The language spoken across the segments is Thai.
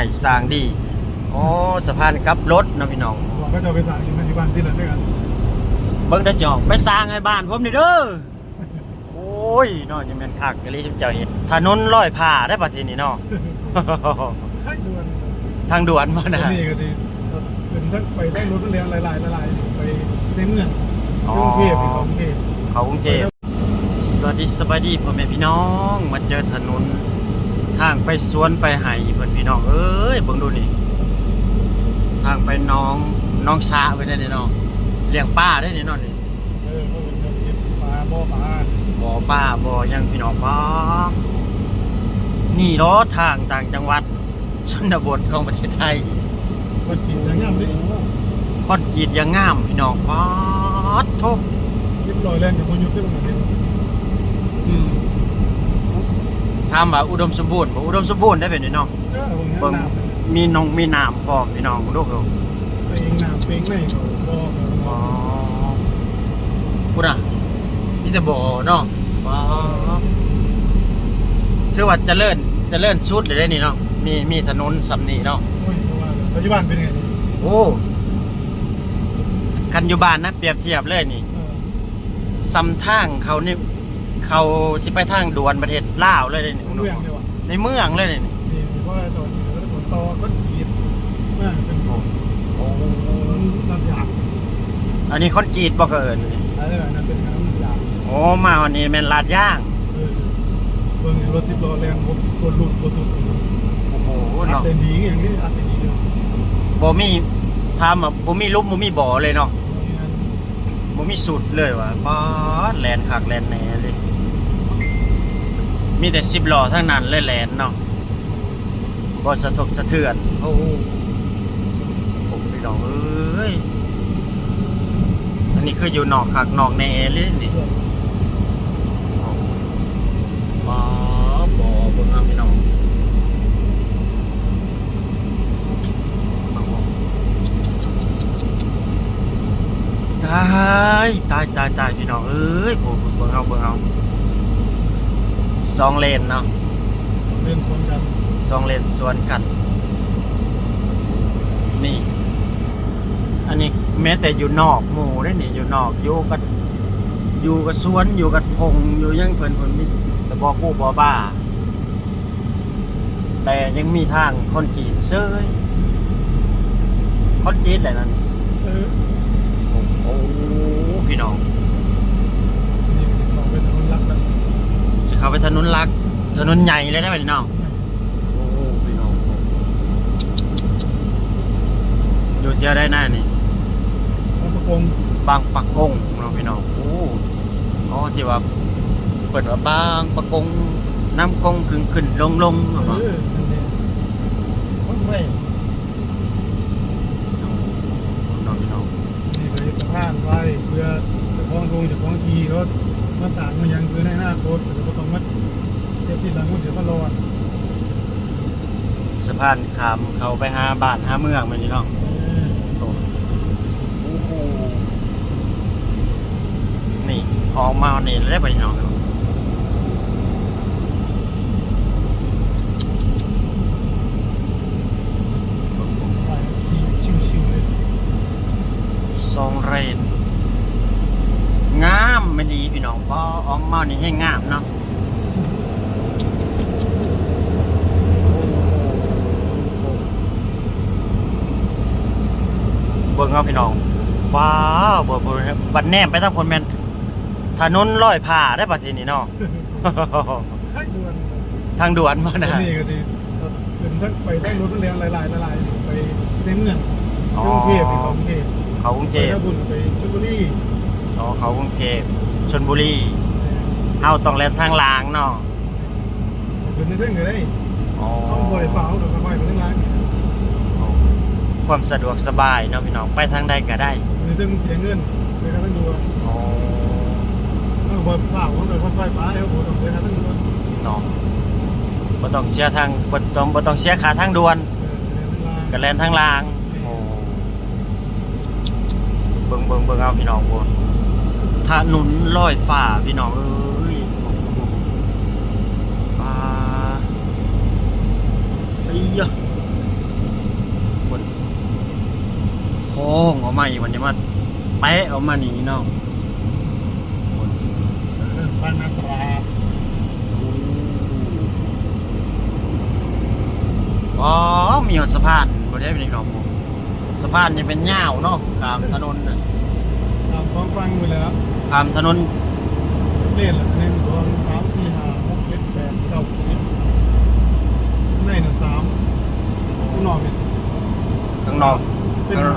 ได้สร้างดีอ๋อสะพานกลับรถเนาะพี่น้องหวังก็จะเอาไปสร้างอยู่ที่บ้านที่นั่นด้วยกันเบิ่งได้สิออกไปสร้างให้บ้านผมนี่เด้อโอ้ยเนาะยังแม่นคักกะลีจุ๊เจ้าเห็นถนนลอยผ่าได้บัดทีนี้เนาะ ใช่ด่วนทางด่วนบ่ตรนะงนี้ก็ดีเป็นทั้งไปได้รถเรียนหลายๆหลายๆไปในเมืองกรุงเทพไปกรุงเทพ เขากรุงเทพสวัสดีสบายดีพ่อแม่พี่น้อง มาเจอถนน ทางไปสวนไปไห้เพิ่นพี่น้องเอ้ยเบิ่งดูนี่ทางไปน้องน้องสาไปได้นี่เนาะเลี้ยงป้าได้นี่เนาะนี่เออเขาเป็นคนเก็บปลาบ่อปลาบ่อป้าบ่อยังพี่น้องบ่นี่เนาะทางต่างจังหวัดชนบทของประเทศไทยคนกินอย่างงามเลยคอนกรีตยังงามพี่น้องป๊าดโทษคลิปลอยแรงจากคนยุคที่ลงมาเนี่ยอืม ถามว่าอุดมสมบูรณ์บ่อุดมสมบูรณ์ได้เป็นนี่เนาะเจ้าของเบิ่งน้ำมีนงมีน้ำพร้อมพี่น้องลูกเอ้ยไปเองน้ำเปงในเขาบ่ออ๋อพูดอะมีแต่บ่อเนาะว้าวถือว่าเจริญเจริญสุดเลยได้นี่เนาะมีมีถนนสำนีเนาะโอ้ยเพราะว่าปัจจุบันเป็นไงนี่โอ้คันอยู่บ้านนะเปรียบเทียบเลยนี่เออซ้ำทางเขานี่ เขาสิไปทางด่วนประเทศลาวเลยนี่เรื่องเลยว่ะในเมืองเลยนี่นี่เพราะว่าตอนนี้ก็ต้องต่อก็ขีดมากเป็นโอ้โอ้น้ำยางอันนี้คอนกรีตบ่เกินนี่อะไรแบบนั้นเป็นน้ำยางโอ้มาวันนี้แม่นลาดย่างเออเบิ่งรถสิบล้อแรงรถรถหลุดรถสุดโอ้โหอัดเนาะเต็มดีอย่างนี้อัดเต็มดีเลยบ่มีทำอะบ่มีลุมบ่มีบ่อเลยเนาะบ่มีสุดเลยว่ะป๊าดแลนคักแลนแหน่เลย มีแต่10ล้อทั้งนั้นเลยแลนเนาะบ่สะทกสะเทือน โอ้โหผมพี่น้องเอ้ย อันนี้คืออยู่นอกคักนอกแหน่เลยนี่ป๊าดบ่เบิ่งเอาพี่น้องเอาบ่ตายตายตายตายพี่น้องเอ้ยโอ้เบิ่งเอาเบิ่งเอา สองเลนเนาะเล่นคนกันสองเลนสวนกัน นี่ อันนี้แม้แต่อยู่นอกหมู่ได้นี่อยู่นอกอยู่กับอยู่กับสวนอยู่กับพงอยู่ยังเพิ่นเพิ่นมีแต่บ่กู้บ่บ้า แต่ยังมีทางคอนกรีตเซยคอนกรีตแหละนั่น เออ โอ้โหพี่น้อง นี่เราเป็นคนรักกัน จะเข้าไป ถนนหลัก ถนนใหญ่เลยได้ไหมพี่น้องโอ้พี่น้องอยู่เที่ยวได้หน้านี่พระประกงบางปะกงเนาะพี่น้องโอ้อ๋อที่ว่าเปิดว่าบางปะกงน้ำกงขึ้นขึ้นลงลงเอเนาะอนั่นเองคนไม่น้องพี่น้องนี่ไปสะพานไว้เพื่อจะคล้องลงจะคล้องทีเขา มาสร้างมายังคือในหน้าโคตรแต่ก็ต้องมัดเดี๋ยวติดหลังมุดเดี๋ยวก็รอดสะพานขามเขาไปหาบ้านหาเมืองมันนี่เนาะเออโอ้โหนี่ออกมานี่ได้ไปน้องเนาะ ไปขี่ชิวๆเลย ซองเรนงามไม่ดี พี่น้องเพราะออกมานี่ให้งามเนาะเบิ่งเอาพี่น้องว้าวเบิ่งเบิ่งบัดแนมไปทางคนแม่นถนนลอยผ่าได้ปัจจุบันนี้เนาะใช่ด่วนทางด่วนมาตรนะงนี้ก็ดีเป็นทั้งไปได้รถเรียนหลายๆหลายๆไปในเมืองกรุงเทพไปกรุงเทพเขากรุงไปเทพถ้าบุญไปชลบุรีอ๋อเขากรุงเทพ ชลบุรีเฮาต้องแล่นทางลางเนาะเป็นในเรื่องก็ได้อ๋อเอาบริฟ้าเอาดอกกระไม้ไปทั้งร้านความสะดวกสบายเนาะพี่น้องไปทางใดก็ได้ในเรื่องเสียเงินเสียค่าทั้งดวงอ๋อเอาบริฟ้าเอาดอกค่อยๆไปเอาหัวดอกเสียค่าทั้งดวงเนาะบ่ต้องเสียทางบ่ต้องบ่ต้องเสียค่าทางด่วนเออเรียนทั้งร้านก็แล่นทางลางโอ้เบิ่งเบิ่งเบิ่งเอาพี่น้องพุ่น ถนุนลอยฝ่าพี่น้องเอ้ยป่าไอ้ยะคนคองออกมาอีกมันจะมาแปะออกมานี่น้องปานาตราอ๋อมีหอสะพานบริเวณนี้น้องสะพานนี่เป็นย่าวเนาะกลางถนนน่ะ เราฟังฟังไปเลยครับ ตามถนนเล่นละหนึ่งสองสามสี่ห้าหกเจ็ดแปดเก้าสิบในหนึ่งสามผู้นอนเป็นข้างนอกเป็นหา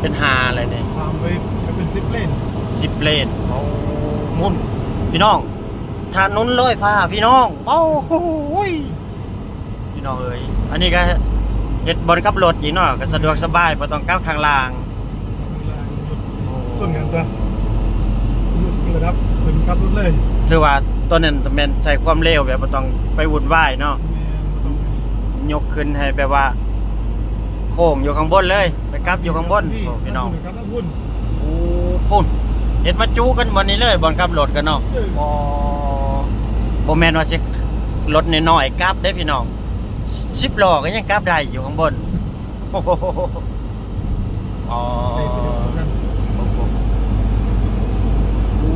เป็นหาอะไรเนี่ยตามไปก็เป็นสิบเล่นสิบเลนโอ้มุ่นพี่น้องถนนเลยฟ้าพี่น้องโอ้โหยพี่น้องเอ้ยอันนี้ก็เฮ็ดบริกับรถอีกเนาะก็สะดวกสบายบ่ต้องกลับข้างล่างส่วนกันตัวหยุด ระดับเป็นขับรถเลยถือว่าตัวนั้นแม่นใช้ความเร็วแบบบ่ต้องไปวุ่นวายเนาะแม่บ่ต้องไปยกขึ้นให้แบบว่า โค้งอยู่ข้างบนเลยไปกลับอยู่ข้างบนโอ้พี่น้องครับต้องพุ่น โอ้พุ่นเห็นมาจูกันบนนี้เลยบนขับรถกันเนาะเออ บ่บ่แม่นว่าสิรถน้อยๆกลับได้พี่น้อง10ล้อก็ยังกลับได้อยู่ข้างบนโอ้โหอ๋อไปไปเดียวกันโอ้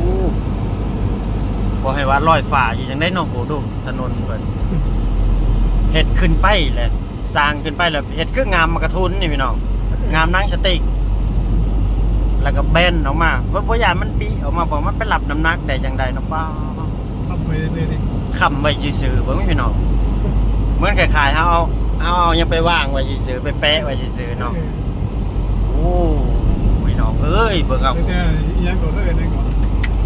บ่ให้ว่าลอยฟ้าอยู่จังได้เนาะโหดูถนนเพิ่นเฮ็ดขึ้นไปแหละสร้างขึ้นไปแล้วเฮ็ดคืองามมากระทุนนี่พี่น้องงามนางสติกแล้วก็แบนออกมาเพราะเพราะยานมันปีออกมาบอกมันเป็นหลับน้ำหนักได้จังใดเนาะป้าขับไปเรื่อยๆดิคำไว้ซื่อๆเบิ่งพี่น้องเหมือนคล้ายๆเฮาเอาเฮาเอายังไปวางไว้ซื่อๆไปแปะไว้ซื่อๆเนาะโอ้พี่น้องเอ้ยเบิ่งเอาแต่อีหยังก็เลยนี่ก่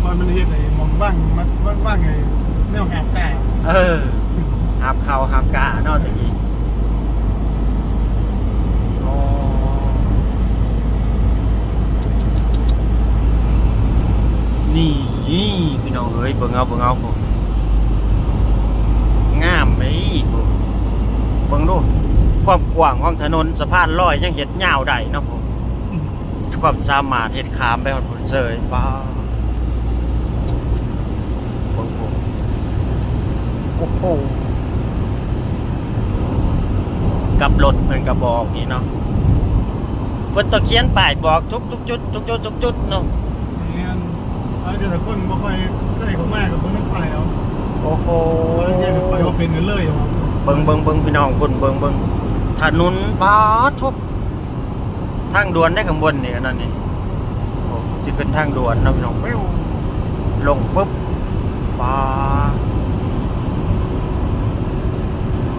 อนมันเฮ็ดไอ้มองว่างมันว่างไอ้แนวหาบแต่เออหับเข่าหับกาเนาะตะกี้อ๋อนี่พี่น้องเอ้ยเบิ่งเอาเบิ่งเอาผมงามไหมผมเบิ่งดูความกว้างของถนนสะพานลอยยังเห็ดยาวได้เนาะผมความสามารถเห็ดขามไปหมดผลยป้าเบิ่งผม โอ้โหกับรถเพิ่นกระบอกนี่เนาะเพิ่นต้องเขียนป้ายบอกทุกทุกจุดทุกจุดทุกจุดเนาะเนี่ยเอาแต่ละคนบ่ค่อยเคยเข้ามากับเพิ่นไปเอาโอ้โหเอาแยกกันไปเอาเป็นกันเลยเอาเบิงเบิงเบิงพี่น้องคุณเบิงเบิงถนนป้าทุบทางด่วนได้ข้างบนนี่อันนั่นนี่โอ้จะขึ้นทางด่วนเนาะพี่น้องปิ้วลงปุ๊บป้า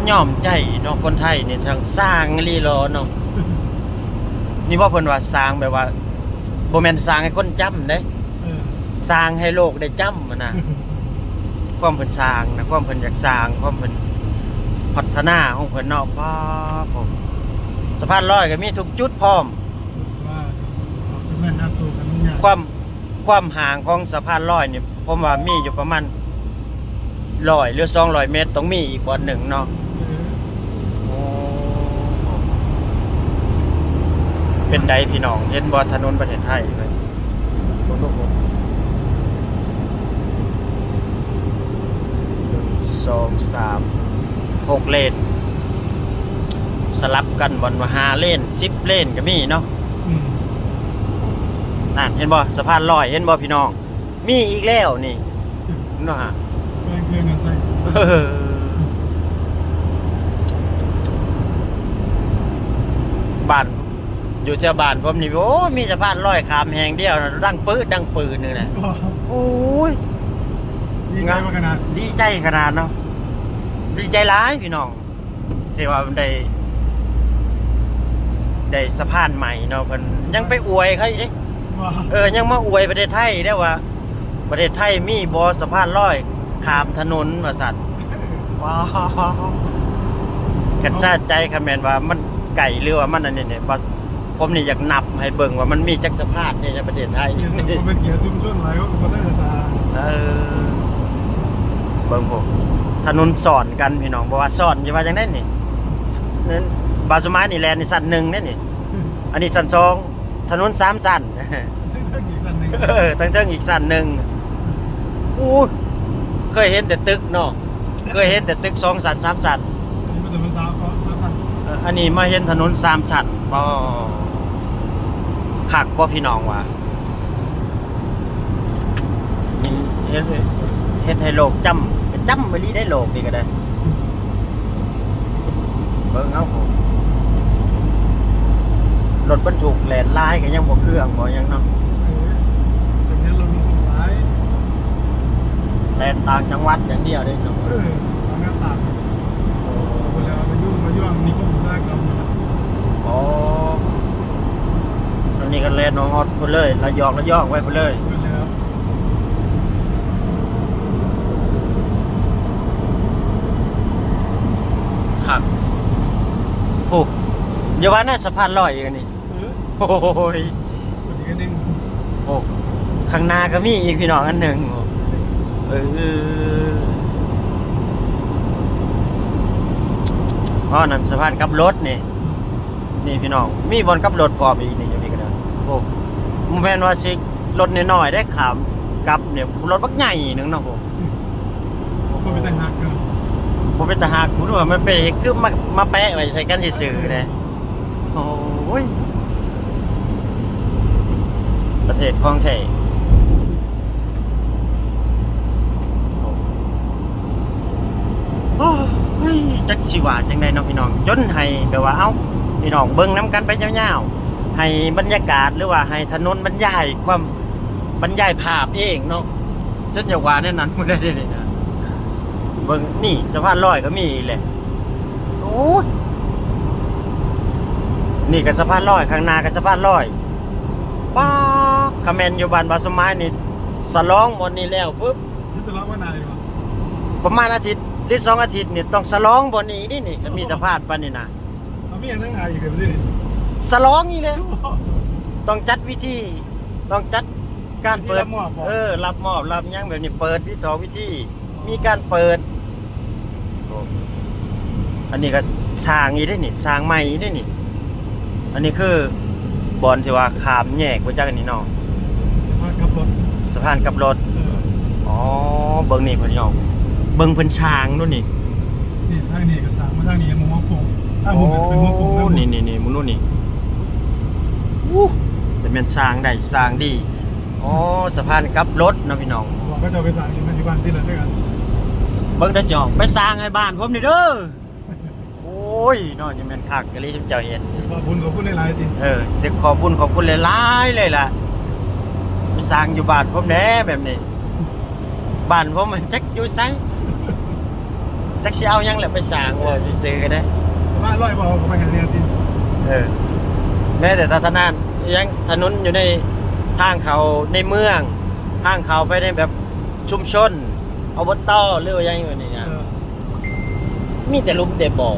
ย่อมใจเนาะคนไทยนี่ทางสร้างรีรอเนาะนี่ว่าเพิ่นว่าสร้างแบบว่าบ่แม่นสร้างให้คนจำเด้สร้างให้โลกได้จำนะความเพิ่นสร้างนะความเพิ่นอยากสร้างความเพิ่นพัฒนาของเพิ่นเนาะป้าผมสะพานลอยก็มีทุกจุดพร้อมความความห่างของสะพานลอยนี่ผมว่ามีอยู่ประมาณร้อยหรือ200เมตรต้องมีอีกบ่อนหนึ่งเนาะ เออ เป็นใดพี่น้องเห็นบ่ถนนประเทศไทยเลยบ่รู้บ่หนึ่งสองสามหกเลนสลับกันบนว่าหาเลนสิบเลนก็มีเนาะอืมนั่นเห็นบ่สะพานลอยเห็นบ่พี่น้อง มีอีกแล้วนี่เนาะฮะแม่งเคยเงินใส่เออบ้าน อยู่แถวบ้านผมนี่โอ้ยมีสะพานลอยขามแหงเดียวนะดังปื้ดดังปืนนึงนะก็โอ้ยดีใจมาขนาดดีใจขนาดเนาะดีใจร้ายพี่น้องที่ว่ามันได้ได้สะพานใหม่เนาะเพิ่นยังไปอวยเขาอยู่เด้ว่าเออยังมาอวยประเทศไทยได้ว่า ประเทศไทยมีบอสะพานลอยขามถนนว่าสัตว์ว้าวขันชาติใจคำแมนว่ามันไก่หรือว่ามันอันนี้เนี่ยว่า ผมนี่อยากนับให้เบิ่งว่ามันมีจักสะพานในประเทศไทยเนี่ยผมเป็นเกียรติชุมชนหลายก็ก็ได้ภาษาเออเบิ่งผมถนนสอนกันพี่น้องบอกว่าสอนจะว่าจังได้นี่นั้นบาสุมานี่แลนนี่สั้นหนึ่งเนี่ยนี่อันนี้สั้นสองถนนสามสั้นซึ่งถ้าอีกสันหนึ่งเออทั้งเทิงอีกสั้นหนึ่งอู้เคยเห็นแต่ตึกเนาะเคยเห็นแต่ตึกสองสั้นสามสั้นมันจะเป็นสาวสาวสาวสันเอออันนี้มาเห็นถนนสามสั้นปอ คักบ่พี่น้องว่านี่เฮ็ดเฮ็ดให้โลกจำจำไปรีได้โลกนี่ก็ได้เบิ่งเอาผมรถบรรทุกแล่นลายก็ยังบ่เครื่องบ่หยังเนาะเออแต่เนี้ยเรามีคนร้ายแล่นต่างจังหวัดอย่างเดียวเด้เนาะเออทำงานต่างเวลามายุ่งมาย่องมีข้อมูลสร้างกรรมอ๋อตอ นนี้ก็แล่นน้องฮอดพุ่นเลยระยองระยองไว้พุ่นเลยเพื่อนแล้วครับโอ้เดี๋ยวว่าน่าสะพานลอยอีกอันนี่เออโอ้ยคนนี้ก็เด้งโอ้ข้างหน้าก็มีอีกพี่น้องอันหนึ่งเอออ๋อนั่นสะพานกลับรถนี่นี่พี่น้องมีบอลกลับรถพร้อมอีกนี่ อยู่นี่ก็ได้โอ้มันแม่นว่าสิรถน้อยๆได้ขามกลับเนี่ยรถบักใหญ่หนึงเนาะผมก็เป็นทหารกันผมเป็นทหารผมรู้ว่ามันเป็นเฮ็ดคือมามาแปะไว้ใส่กันซื่อๆเลยโอ้ยประเทศคลองไทยโอ้ยจักสิว่าจังไดเนาะพี่น้องจนให้แบบว่าเอ้าพี่น้องเบิ่งน้ำกันไปยาวๆ ให้บรรยากาศหรือว่าให้ถนนบรรยายความบรรยายภาพเองเนาะจนอย่าว่าแน่นั้นบ่ได้เลยนะเบิ่งนี่สะพานลอยก็มีอีกเลยโอ้ยนี่ก็สะพานลอยข้างหน้าก็สะพานลอยป้าคาแมนอยู่บ้านบาสมัยนี่สลองหมดนี่แล้วปุ๊บนี่จะร้องว่านายเหรอประมาณอาทิตย์หรือสองอาทิตย์นี่ต้องสลองบนนี้นี่นี่ก็มีสะพานปานนี่นะเอามีอย่างนั่งหายอีกเลย สลองอีกแล้วต้องจัดวิธี ต้องจัดการเปิดที่รับมอบบอกเออ รับมอบ รับหยังแบบนี้เปิดวิธีวิธีมีการเปิดโอ้อันนี้ก็สร้างอีได้นี่สร้างใหม่อีได้นี่ อันนี้คือบอลที่ว่าขามแยกไปจากกันนี่เนาะพาขับรถสะพานกับรถ เอออ๋อ เบิ่งนี่เพิ่นยองเบิ่งเพิ่นช้างนู่นนี่นี่ทางนี้ก็สามมาทางนี้มุมมองโค้งถ้าโอ้มุมเป็นมุมโค้งแล้วนี่นี่นี่มึงนู่นนี่อู้ แต่แม่นช้างได้สร้างดีอ๋อสะพานกับรถเนาะพี่น้องบอกก็จะไปสั่งอยู่ในบ้านที่ละด้วยกันเบิ่งได้สิออกไปสร้างให้บ้านผมนี่เด้อโอ้ยเนาะยังแม่นคักกะลีที่เจ้าเห็นขอบคุณขอบคุณในไลน์จริงเออสิขอบคุญขอบคุณหลายๆเลยล่ะไปสร้างอยู่บ้านผมแหน่แบบนี้บ้านผมมันจักอยู่ไสจักสิเอาหยังแหละไปสร้างว่าสิซื้อกันได้บ้านร้อยบอกเขาไปหาเนี่ยจริงเออ แม้แต่ถ้าถนนยังถนนอยู่ในทางเขาในเมืองทางเขาไปในแบบชุมชนอบตหรือว่าหยังอยู่นี่เอนะอมีแต่หลุมแต่บ่อ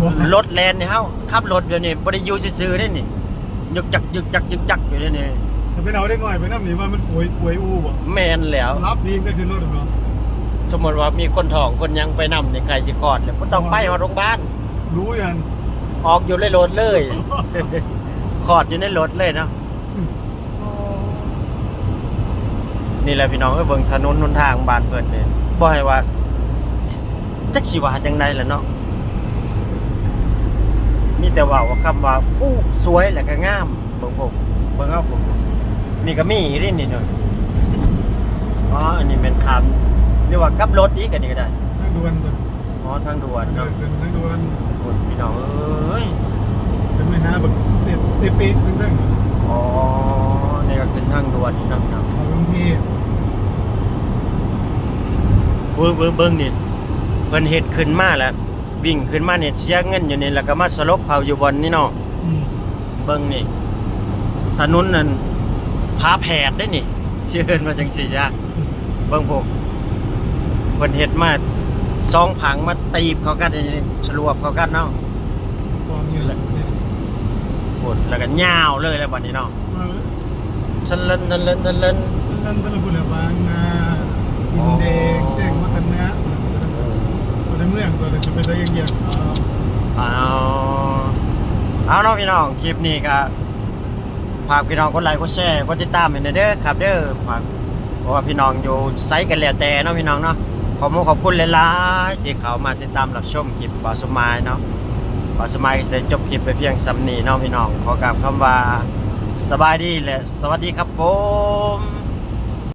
บอกรถแลนนี่เฮาขับรถเดี๋ยวนี้บ่ได้อยู่ซื่อๆเด้นี่ยึกจักยึกจักยึกจักอยู่เด้นี่จะไปเอาได้ง่อยไปน้ำหนีว่ามันป่วยป่วยอู้บ่แม่นแล้วรับดีก็คือรถเนาะสมมติว่ามีคนท้องคนยังไปนำในใครสิคลอดเลยบ่ต้องไปหอโรงพยาบาลรู้ยันออกอยู่ในรถเลย คลอดอยู่ในรถเลยเนาะนี่แหละพี่น้องเอ้ยเบิ่งถนนหนทางบ้านเพิ่นนี่บ่ให้ว่าจักสิว่าจังไดล่ะเนาะมีแต่ว่าว่าคำว่าอู้สวยแล้วก็งามเบิ่งผมเบิ่งเอาผมนี่ก็มีอีกนี่เนาะอ๋ออันนี้เป็นคำเรียกว่ากลับรถอีกอันนี้ก็ได้ทางด่วนตัวอ๋อทางด่วนเออเนาะเป็นทางด่วนคนพี่น้องเอ้ยเป็นไม่หาแบบเตะเตะปีกตึ้งอ๋อนี่ก็เป็นทางด่วนนี่เนาะพี่น้องๆเอาลงที่เบิ้งเบิ้งเบิ้งนี่เพิ่นเฮ็ดขึ้นมาแล้ววิ่งขึ้นมาเนี่ยเสียเงินอยู่นี่แล้วก็มาสลบเผาอยู่บนนี่เนาะอืมเบิ้งนี่ถนนนั่นผาแผดได้นี่เชื่อมาจังสี่จ้ะเบิ้งพวกเพิ่นเฮ็ดมาสองผังมาตีบเขากันนี่ฉลวบเขากันเนาะ กองอยู่แหละเนี่ย โหดแล้วก็ยาวเลยแล้วบัดนี้เนาะมาเลยชันเล่นชันเล่นชันเล่นท่านท่านบุรีบางนาอินเดงแจ้งวัฒนะตัวในเมืองตัวเลยจะไปได้ยังเงียบเอาเอาเอาเนาะพี่น้องคลิปนี้ก็ฝากพี่น้องกดไลค์กดแชร์กดติดตามให้หน่อยเด้อครับเด้อฝากเพราะว่าพี่น้องอยู่ไซส์กันแล้วแต่เนาะพี่น้องเนาะขอบคุณขอบคุณหลายๆที่เขามาติดตามรับชมคลิปบอสมายเนาะ ขอสมัยได้จบคลิปไปเพียงสำนีน้องพี่น้อง ขอกราบคำว่าสบายดีและสวัสดีครับผม